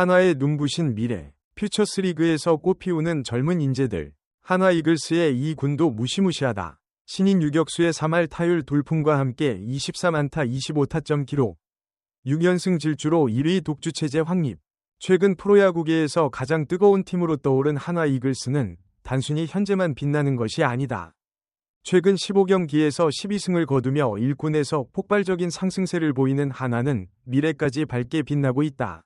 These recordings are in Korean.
한화의 눈부신 미래, 퓨처스리그에서 꽃피우는 젊은 인재들, 한화 이글스의 이 군도 무시무시하다. 신인 유격수의 3할 타율 돌풍과 함께 24안타 25타점 기록, 6연승 질주로 1위 독주체제 확립, 최근 프로야구계에서 가장 뜨거운 팀으로 떠오른 한화 이글스는 단순히 현재만 빛나는 것이 아니다. 최근 15경기에서 12승을 거두며 1군에서 폭발적인 상승세를 보이는 하나는 미래까지 밝게 빛나고 있다.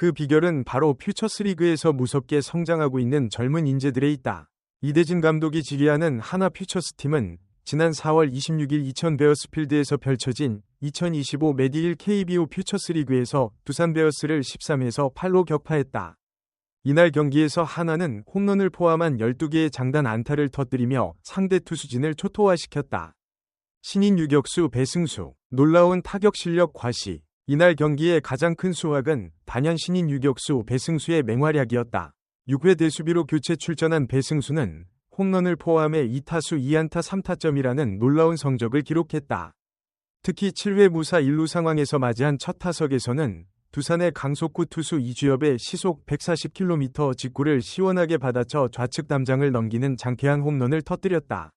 그 비결은 바로 퓨처스리그에서 무섭게 성장하고 있는 젊은 인재들에 있다. 이대진 감독이 지휘하는 하나 퓨처스 팀은 지난 4월 26일 이천 베어스필드에서 펼쳐진 2025 메디일 KBO 퓨처스리그에서 두산 베어스를 13에서 8로 격파했다. 이날 경기에서 하나는 홈런을 포함한 12개의 장단 안타를 터뜨리며 상대 투수진을 초토화시켰다. 신인 유격수 배승수, 놀라운 타격 실력 과시. 이날 경기의 가장 큰 수확은 단연 신인 유격수 배승수의 맹활약이었다. 6회 대수비로 교체 출전한 배승수는 홈런을 포함해 2타수 2안타 3타점이라는 놀라운 성적을 기록했다. 특히 7회 무사 1루 상황에서 맞이한 첫 타석에서는 두산의 강속구 투수 이주엽의 시속 140km 직구를 시원하게 받아쳐 좌측 담장을 넘기는 장쾌한 홈런을 터뜨렸다.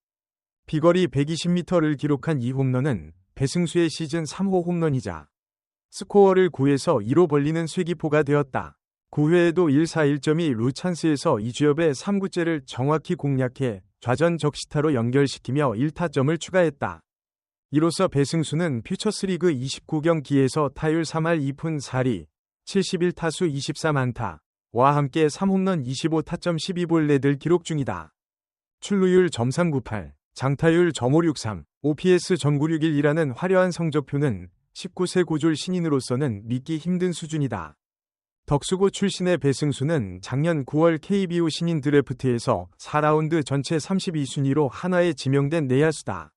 비거리 120m를 기록한 이 홈런은 배승수의 시즌 3호 홈런이자 스코어를 9에서 2로 벌리는 쇠기포가 되었다. 9회에도 1사 1점이 루찬스에서 이주엽의 3구째를 정확히 공략해 좌전 적시타로 연결시키며 1타점을 추가했다. 이로써 배승수는 퓨처스리그 29경기에서 타율 3할 2푼 4리, 71타수 23안타와 함께 3홈런 25타점 12볼넷을 기록 중이다. 출루율 점398, 장타율 점563, OPS 점961이라는 화려한 성적표는 19세 고졸 신인으로서는 믿기 힘든 수준이다. 덕수고 출신의 배승수는 작년 9월 KBO 신인 드래프트에서 4라운드 전체 32순위로 하나에 지명된 내야수다.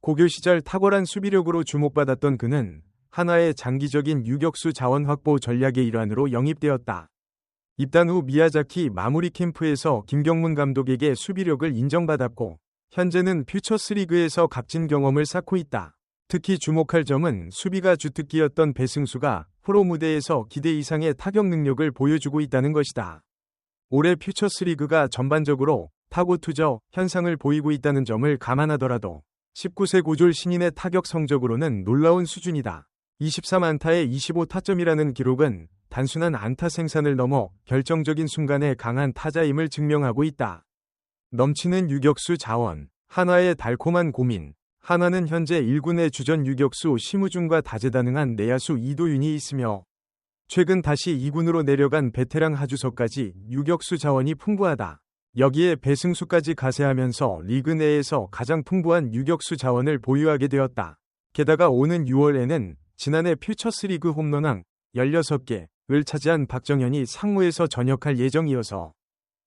고교 시절 탁월한 수비력으로 주목받았던 그는 하나의 장기적인 유격수 자원 확보 전략의 일환으로 영입되었다. 입단 후 미야자키 마무리 캠프에서 김경문 감독에게 수비력을 인정받았고 현재는 퓨처스 리그에서 값진 경험을 쌓고 있다. 특히 주목할 점은 수비가 주특기였던 배승수가 프로 무대에서 기대 이상의 타격 능력을 보여주고 있다는 것이다. 올해 퓨처스리그가 전반적으로 타고 투저 현상을 보이고 있다는 점을 감안하더라도 19세 고졸 신인의 타격 성적으로는 놀라운 수준이다. 23안타에 25타점이라는 기록은 단순한 안타 생산을 넘어 결정적인 순간에 강한 타자임을 증명하고 있다. 넘치는 유격수 자원, 하나의 달콤한 고민, 하나는 현재 1군의 주전 유격수 심우준과 다재다능한 내야수 이도윤이 있으며 최근 다시 2군으로 내려간 베테랑 하주석까지 유격수 자원이 풍부하다. 여기에 배승수까지 가세하면서 리그 내에서 가장 풍부한 유격수 자원을 보유하게 되었다. 게다가 오는 6월에는 지난해 퓨처스리그 홈런왕 16개를 차지한 박정현이 상무에서 전역할 예정이어서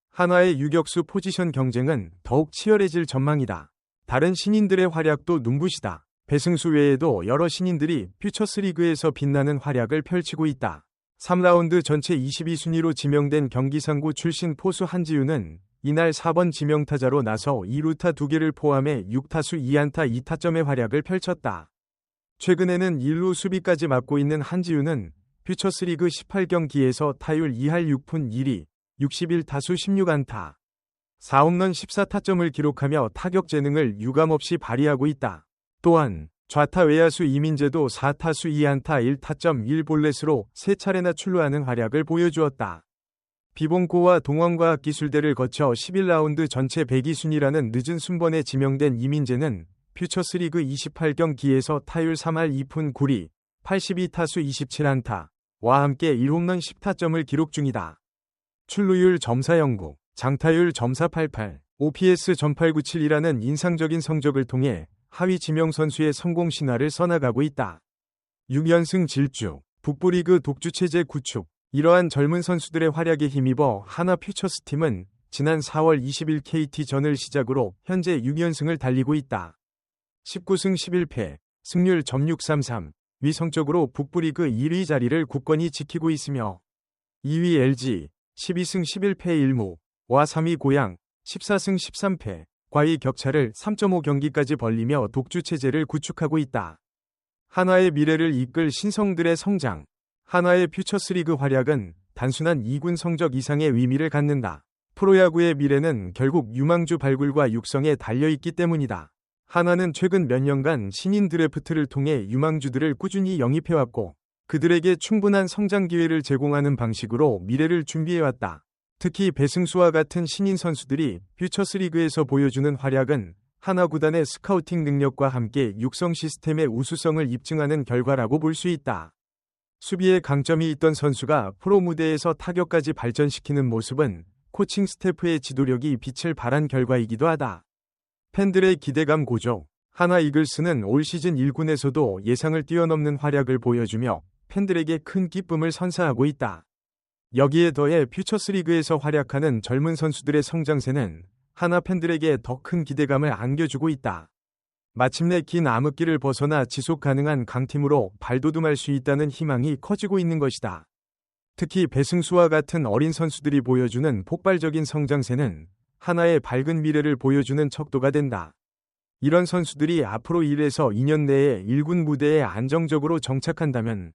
한화의 유격수 포지션 경쟁은 더욱 치열해질 전망이다. 다른 신인들의 활약도 눈부시다. 배승수 외에도 여러 신인들이 퓨처스리그에서 빛나는 활약을 펼치고 있다. 3라운드 전체 22순위로 지명된 경기상구 출신 포수 한지우는 이날 4번 지명타자로 나서 2루타 2개를 포함해 6타수 2안타 2타점의 활약을 펼쳤다. 최근에는 1루 수비까지 맡고 있는 한지우는 퓨처스리그 18경기에서 타율 2할 6푼 1위, 61타수 16안타, 4홈런 14타점을 기록하며 타격 재능을 유감없이 발휘하고 있다. 또한 좌타 외야수 이민재도 4타수 2안타 1타점 1볼넷으로 3차례나 출루하는 활약을 보여주었다. 비봉고와 동원과학 기술대를 거쳐 11라운드 전체 102순위라는 늦은 순번에 지명된 이민재는 퓨처스리그 28경기에서 타율 3할 2푼 9리, 82타수 27안타와 함께 1홈런 10타점을 기록 중이다. 출루율 점사 영구, 장타율 점사 88, OPS 점 897이라는 인상적인 성적을 통해 하위 지명 선수의 성공 신화를 써나가고 있다. 6연승 질주, 북부리그 독주체제 구축, 이러한 젊은 선수들의 활약에 힘입어 하나 퓨처스 팀은 지난 4월 20일 KT전을 시작으로 현재 6연승을 달리고 있다. 19승 11패, 승률 점633, 위성적으로 북부리그 1위 자리를 굳건히 지키고 있으며 2위 LG, 12승 11패 1무 와 3위 고양, 14승 13패, 과의 격차를 3.5경기까지 벌리며 독주체제를 구축하고 있다. 한화의 미래를 이끌 신성들의 성장, 하나의 퓨처스리그 활약은 단순한 2군 성적 이상의 의미를 갖는다. 프로야구의 미래는 결국 유망주 발굴과 육성에 달려있기 때문이다. 하나는 최근 몇 년간 신인 드래프트를 통해 유망주들을 꾸준히 영입해왔고 그들에게 충분한 성장 기회를 제공하는 방식으로 미래를 준비해왔다. 특히 배승수와 같은 신인 선수들이 퓨처스리그에서 보여주는 활약은 하나 구단의 스카우팅 능력과 함께 육성 시스템의 우수성을 입증하는 결과라고 볼 수 있다. 수비에 강점이 있던 선수가 프로 무대에서 타격까지 발전시키는 모습은 코칭 스태프의 지도력이 빛을 발한 결과이기도 하다. 팬들의 기대감 고조. 하나 이글스는 올 시즌 1군에서도 예상을 뛰어넘는 활약을 보여주며 팬들에게 큰 기쁨을 선사하고 있다. 여기에 더해 퓨처스리그에서 활약하는 젊은 선수들의 성장세는 하나 팬들에게 더 큰 기대감을 안겨주고 있다. 마침내 긴 암흑기를 벗어나 지속 가능한 강팀으로 발돋움할 수 있다는 희망이 커지고 있는 것이다. 특히 배승수와 같은 어린 선수들이 보여주는 폭발적인 성장세는 하나의 밝은 미래를 보여주는 척도가 된다. 이런 선수들이 앞으로 1에서 2년 내에 1군 무대에 안정적으로 정착한다면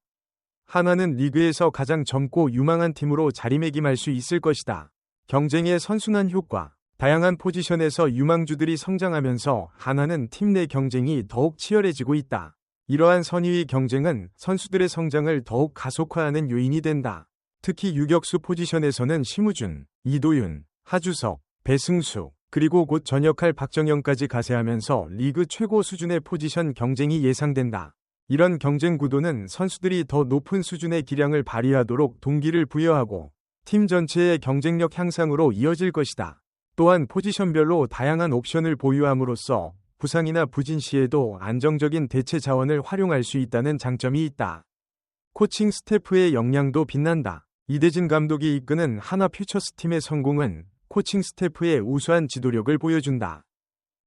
하나는 리그에서 가장 젊고 유망한 팀으로 자리매김할 수 있을 것이다. 경쟁의 선순환 효과 다양한 포지션에서 유망주들이 성장하면서 하나는 팀 내 경쟁이 더욱 치열해지고 있다. 이러한 선의의 경쟁은 선수들의 성장을 더욱 가속화하는 요인이 된다. 특히 유격수 포지션에서는 심우준, 이도윤, 하주석, 배승수, 그리고 곧 전역할 박정영까지 가세하면서 리그 최고 수준의 포지션 경쟁이 예상된다. 이런 경쟁 구도는 선수들이 더 높은 수준의 기량을 발휘하도록 동기를 부여하고 팀 전체의 경쟁력 향상으로 이어질 것이다. 또한 포지션별로 다양한 옵션을 보유함으로써 부상이나 부진 시에도 안정적인 대체 자원을 활용할 수 있다는 장점이 있다. 코칭 스태프의 역량도 빛난다. 이대진 감독이 이끄는 하나 퓨처스 팀의 성공은 코칭 스태프의 우수한 지도력을 보여준다.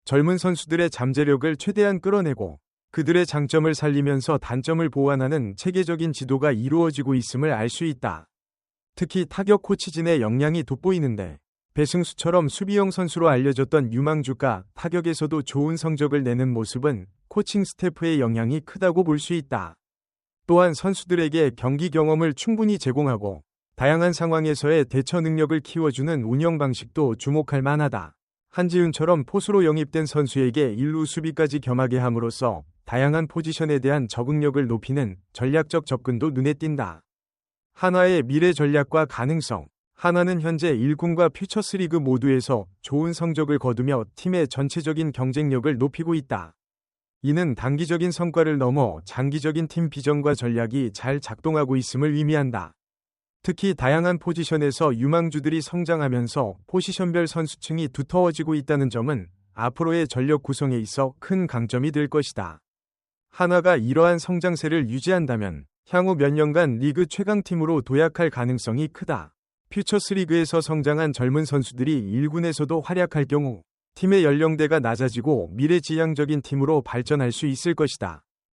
젊은 선수들의 잠재력을 최대한 끌어내고 그들의 장점을 살리면서 단점을 보완하는 체계적인 지도가 이루어지고 있음을 알 수 있다. 특히 타격 코치진의 역량이 돋보이는데 배승수처럼 수비형 선수로 알려졌던 유망주가 타격에서도 좋은 성적을 내는 모습은 코칭 스태프의 영향이 크다고 볼 수 있다. 또한 선수들에게 경기 경험을 충분히 제공하고 다양한 상황에서의 대처 능력을 키워주는 운영 방식도 주목할 만하다. 한지훈처럼 포수로 영입된 선수에게 일루 수비까지 겸하게 함으로써 다양한 포지션에 대한 적응력을 높이는 전략적 접근도 눈에 띈다. 하나의 미래 전략과 가능성. 하나는 현재 1군과 퓨처스리그 모두에서 좋은 성적을 거두며 팀의 전체적인 경쟁력을 높이고 있다. 이는 단기적인 성과를 넘어 장기적인 팀 비전과 전략이 잘 작동하고 있음을 의미한다. 특히 다양한 포지션에서 유망주들이 성장하면서 포지션별 선수층이 두터워지고 있다는 점은 앞으로의 전력 구성에 있어 큰 강점이 될 것이다. 하나가 이러한 성장세를 유지한다면 향후 몇 년간 리그 최강팀으로 도약할 가능성이 크다. 퓨처스 리그에서 성장한 젊은 선수들이 1군에서도 활약할 경우 팀의 연령대가 낮아지고 미래지향적인 팀으로 발전할 수 있을 것이다.